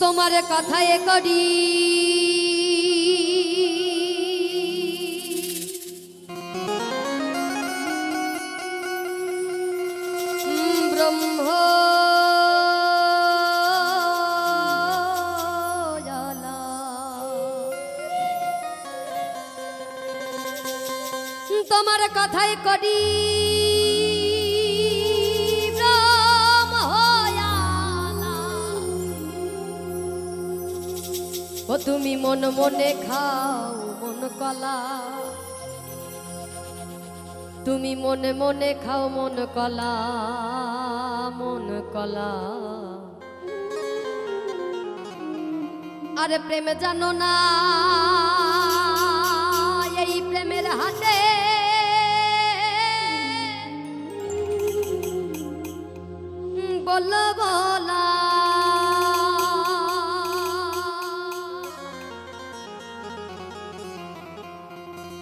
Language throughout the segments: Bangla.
তোমার কথায় করি। ব্রহ্ম তোমার কথায় করি। ও তুমি মন মনে খাও মন কলা। তুমি মনে মনে খাও মন কলা মন কলা। আরে প্রেম জানো না, এই প্রেমের হাতে। বলব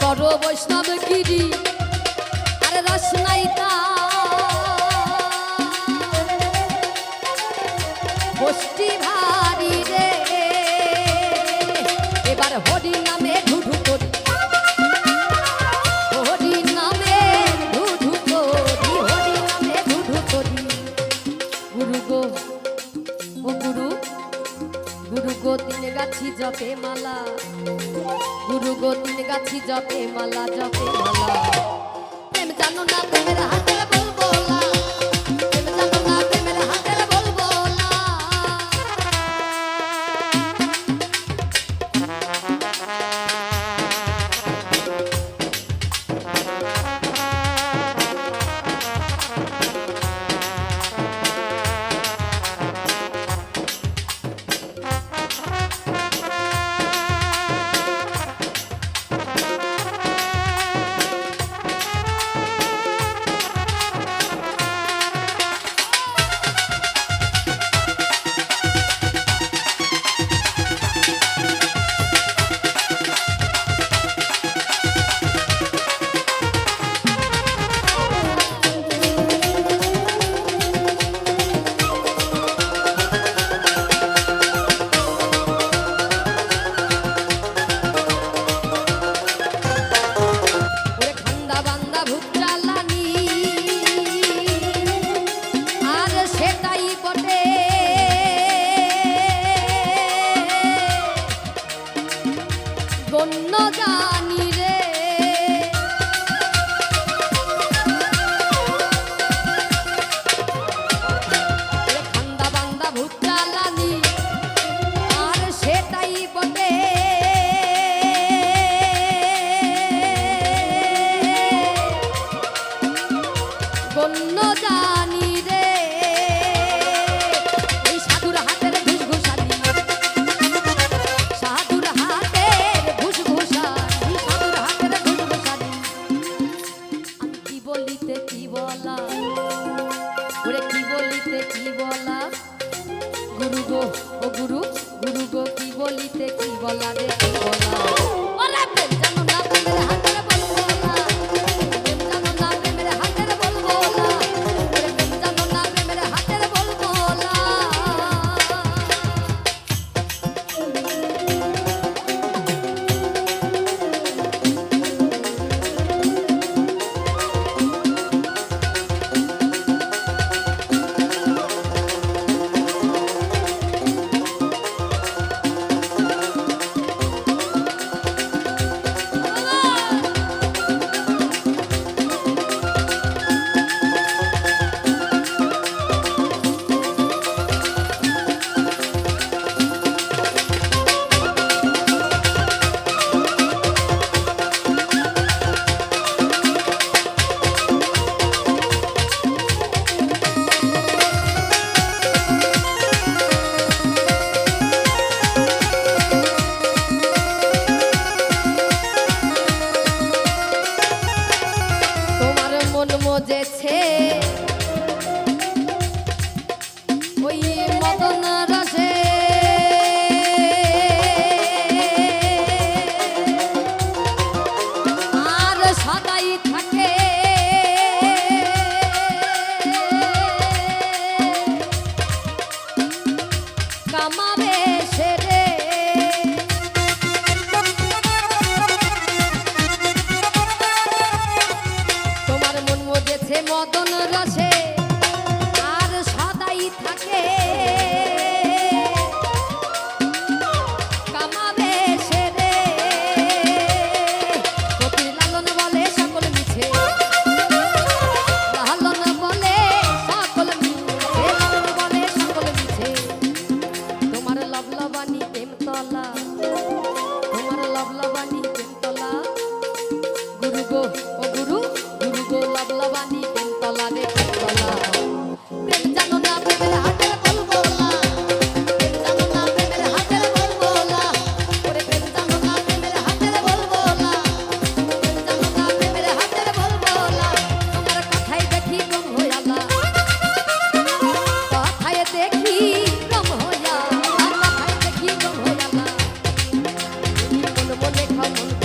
করো বৈষ্ণব গিরি। গাছি জপে মালা জপে মালা। প্রেম জানো না প্রেমের হাতে গুরু ওই humble.